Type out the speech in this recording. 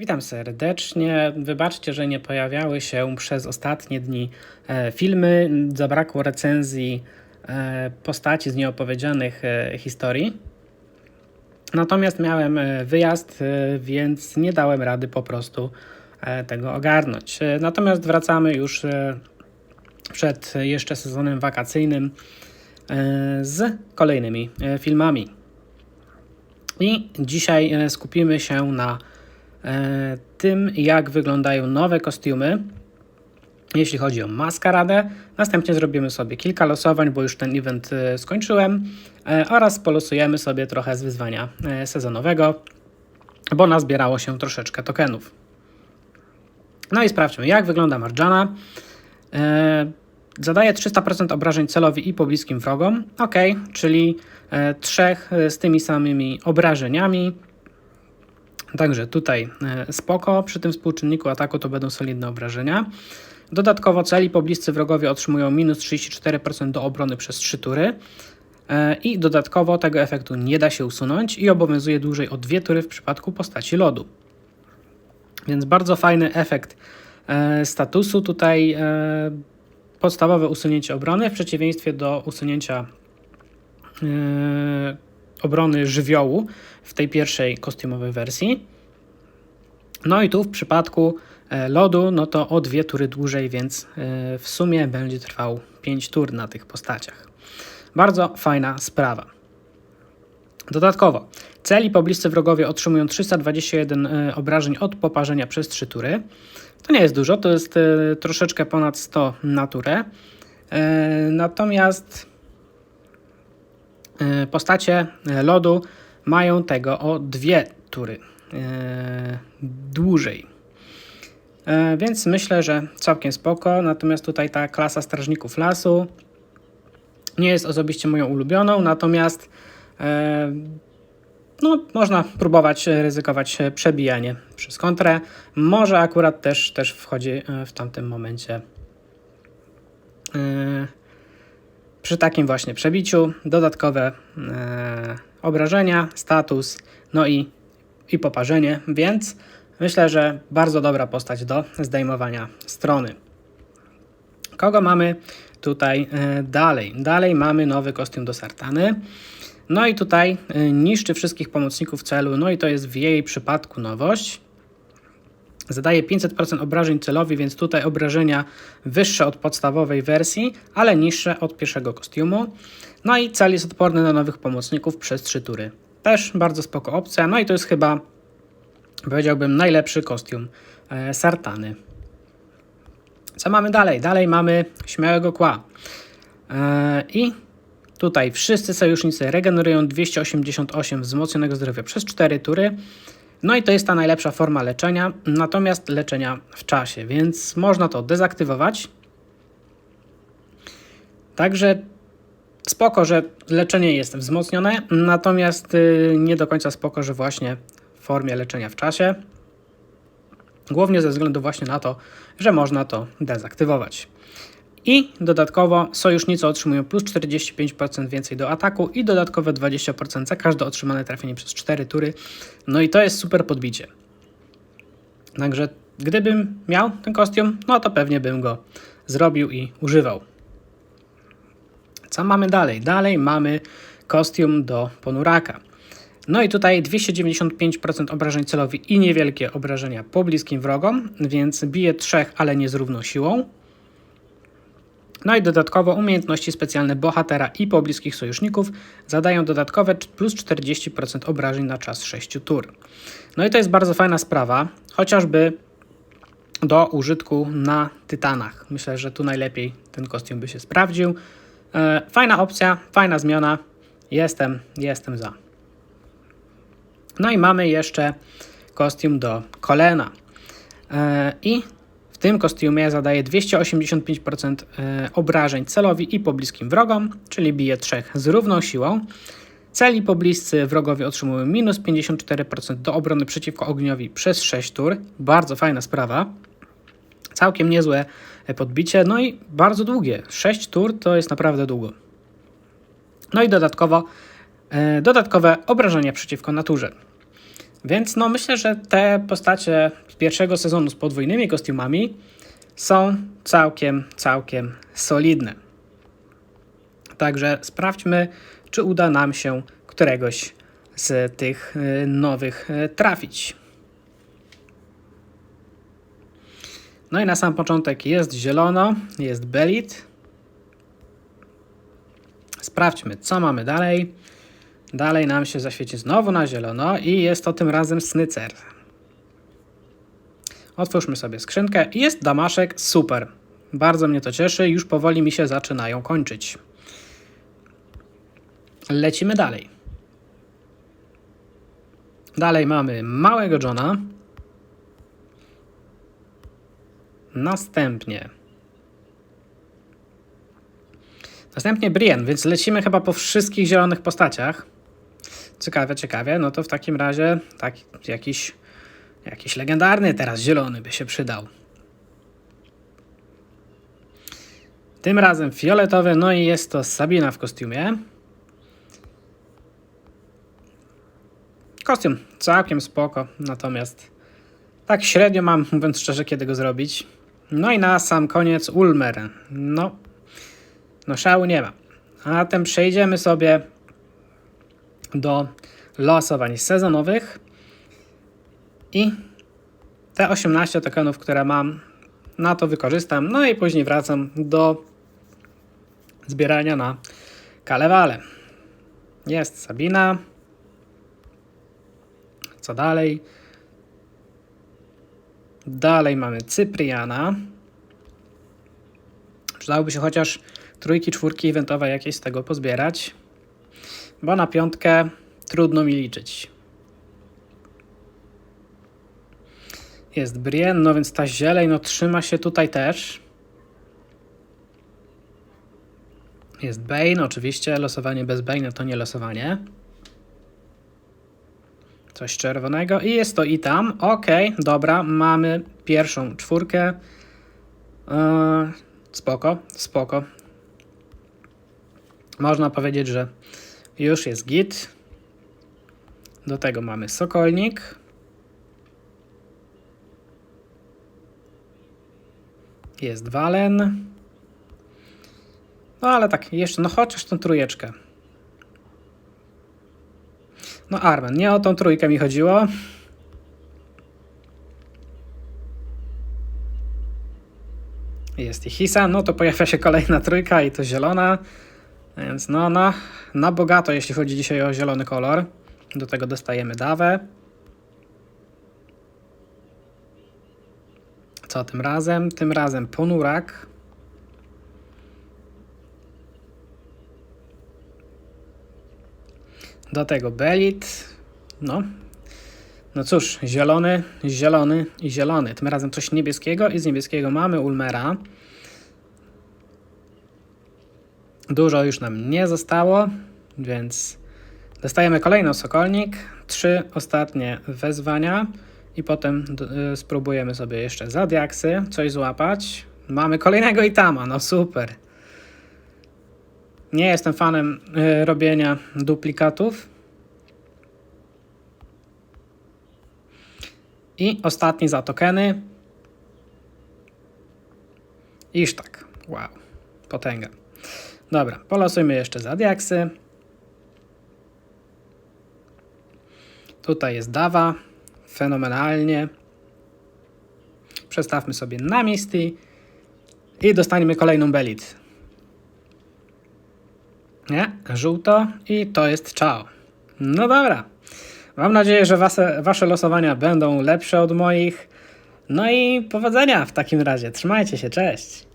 Witam serdecznie. Wybaczcie, że nie pojawiały się przez ostatnie dni e, filmy. Zabrakło recenzji e, postaci z nieopowiedzianych e, historii. Natomiast miałem wyjazd, więc nie dałem rady po prostu tego ogarnąć. Natomiast wracamy już przed jeszcze sezonem wakacyjnym z kolejnymi filmami. I dzisiaj skupimy się na tym, jak wyglądają nowe kostiumy, jeśli chodzi o maskaradę. Następnie zrobimy sobie kilka losowań, bo już ten event e, skończyłem, e, oraz polosujemy sobie trochę z wyzwania e, sezonowego, bo nazbierało się troszeczkę tokenów. No i sprawdźmy, jak wygląda Marjana. E, Zadaje 300% obrażeń celowi i pobliskim wrogom. Ok, czyli e, trzech e, z tymi samymi obrażeniami. Także tutaj e, spoko. Przy tym współczynniku ataku to będą solidne obrażenia. Dodatkowo celi pobliscy wrogowie otrzymują minus 34% do obrony przez 3 tury. E, I dodatkowo tego efektu nie da się usunąć i obowiązuje dłużej o 2 tury w przypadku postaci lodu. Więc bardzo fajny efekt e, statusu. Tutaj podstawowe usunięcie obrony w przeciwieństwie do usunięcia obrony żywiołu w tej pierwszej kostiumowej wersji. No i tu w przypadku e, lodu, no to o dwie tury dłużej, więc e, w sumie będzie trwał 5 tur na tych postaciach. Bardzo fajna sprawa. Dodatkowo, celi pobliscy wrogowie otrzymują 321 e, obrażeń od poparzenia przez 3 tury. To nie jest dużo, to jest troszeczkę ponad 100 na turę. Natomiast postacie e, lodu mają tego o dwie tury e, dłużej. E, Więc myślę, że całkiem spoko. Natomiast tutaj ta klasa strażników lasu nie jest osobiście moją ulubioną, natomiast e, no, można próbować ryzykować przebijanie przez kontrę. Może akurat też, też wchodzi e, w tamtym momencie przy takim właśnie przebiciu dodatkowe e, obrażenia, status, no i, i poparzenie, więc myślę, że bardzo dobra postać do zdejmowania strony. Kogo mamy tutaj e, dalej? Dalej mamy nowy kostium do Sartany. No i tutaj e, niszczy wszystkich pomocników celu, no i to jest w jej przypadku nowość. Zadaje 500% obrażeń celowi, więc tutaj obrażenia wyższe od podstawowej wersji, ale niższe od pierwszego kostiumu. No i cel jest odporny na nowych pomocników przez 3 tury. Też bardzo spoko opcja. No i to jest chyba, powiedziałbym, najlepszy kostium e, Sartany. Co mamy dalej? Dalej mamy śmiałego kła. E, I tutaj wszyscy sojusznicy regenerują 288 wzmocnionego zdrowia przez 4 tury. No i to jest ta najlepsza forma leczenia, natomiast leczenia w czasie, więc można to dezaktywować. Także spoko, że leczenie jest wzmocnione, natomiast y, nie do końca spoko, że właśnie w formie leczenia w czasie. Głównie ze względu właśnie na to, że można to dezaktywować. I dodatkowo sojusznicy otrzymują plus 45% więcej do ataku i dodatkowe 20% za każde otrzymane trafienie przez 4 tury. No i to jest super podbicie. Także gdybym miał ten kostium, no to pewnie bym go zrobił i używał. Co mamy dalej? Dalej mamy kostium do ponuraka. No i tutaj 295% obrażeń celowi i niewielkie obrażenia po bliskim wrogom, więc bije trzech, ale nie z równą siłą. No i dodatkowo umiejętności specjalne bohatera i pobliskich sojuszników zadają dodatkowe plus 40% obrażeń na czas 6 tur. No i to jest bardzo fajna sprawa, chociażby do użytku na tytanach. Myślę, że tu najlepiej ten kostium by się sprawdził. E, Fajna opcja, fajna zmiana. Jestem, jestem za. No i mamy jeszcze kostium do kolena. E, I tym kostiumie zadaje 285% e, obrażeń celowi i pobliskim wrogom, czyli bije trzech z równą siłą. Celi pobliscy wrogowie otrzymują minus 54% do obrony przeciwko ogniowi przez 6 tur. Bardzo fajna sprawa. Całkiem niezłe e, podbicie, no i bardzo długie. 6 tur to jest naprawdę długo. No i dodatkowo e, dodatkowe obrażenia przeciwko naturze. Więc no myślę, że te postacie z pierwszego sezonu z podwójnymi kostiumami są całkiem, całkiem solidne. Także sprawdźmy, czy uda nam się któregoś z tych y, nowych y, trafić. No i na sam początek jest zielono, jest belit. Sprawdźmy, co mamy dalej. Dalej nam się zaświeci znowu na zielono i jest to tym razem snycer. Otwórzmy sobie skrzynkę jest damaszek, super. Bardzo mnie to cieszy, już powoli mi się zaczynają kończyć. Lecimy dalej. Dalej mamy małego Johna. Następnie. Następnie Brienne, więc lecimy chyba po wszystkich zielonych postaciach. Ciekawe, ciekawe. No to w takim razie tak, jakiś, jakiś legendarny teraz zielony by się przydał. Tym razem fioletowy, no i jest to Sabina w kostiumie. Kostium całkiem spoko, natomiast tak średnio mam, mówiąc szczerze, kiedy go zrobić. No i na sam koniec Ulmer. No, no szału nie ma. A zatem przejdziemy sobie do losowań sezonowych i te 18 tokenów, które mam, na to wykorzystam. No i później wracam do zbierania na Kalewale. Jest Sabina. Co dalej? Dalej mamy Cypriana. Przydałoby się chociaż trójki, czwórki eventowe jakieś z tego pozbierać, bo na piątkę trudno mi liczyć. Jest Brienne, no więc ta zieleń no trzyma się tutaj też. Jest Bane, oczywiście losowanie bez Bane to nie losowanie. Coś czerwonego i jest to i tam. Ok, dobra, mamy pierwszą czwórkę. Yy, spoko, spoko. Można powiedzieć, że już jest git. Do tego mamy sokolnik. Jest walen. No ale tak, jeszcze, no chociaż tą trójeczkę. No Armen, nie o tą trójkę mi chodziło. Jest i Hisa, no to pojawia się kolejna trójka i to zielona. Więc no, na, na bogato, jeśli chodzi dzisiaj o zielony kolor. Do tego dostajemy dawę. Co tym razem? Tym razem ponurak. Do tego belit. No. No cóż, zielony, zielony i zielony. Tym razem coś niebieskiego i z niebieskiego mamy Ulmera. Dużo już nam nie zostało, więc dostajemy kolejny sokolnik, trzy ostatnie wezwania i potem y, spróbujemy sobie jeszcze za diaksy coś złapać. Mamy kolejnego itama, no super. Nie jestem fanem y, robienia duplikatów. I ostatni za tokeny. Iż tak. Wow. Potęga. Dobra, polosujmy jeszcze za diaksy. Tutaj jest dawa. Fenomenalnie. Przestawmy sobie na Misty i dostaniemy kolejną belit. Nie, żółto i to jest czao. No dobra. Mam nadzieję, że wasze, wasze losowania będą lepsze od moich. No i powodzenia w takim razie. Trzymajcie się, cześć.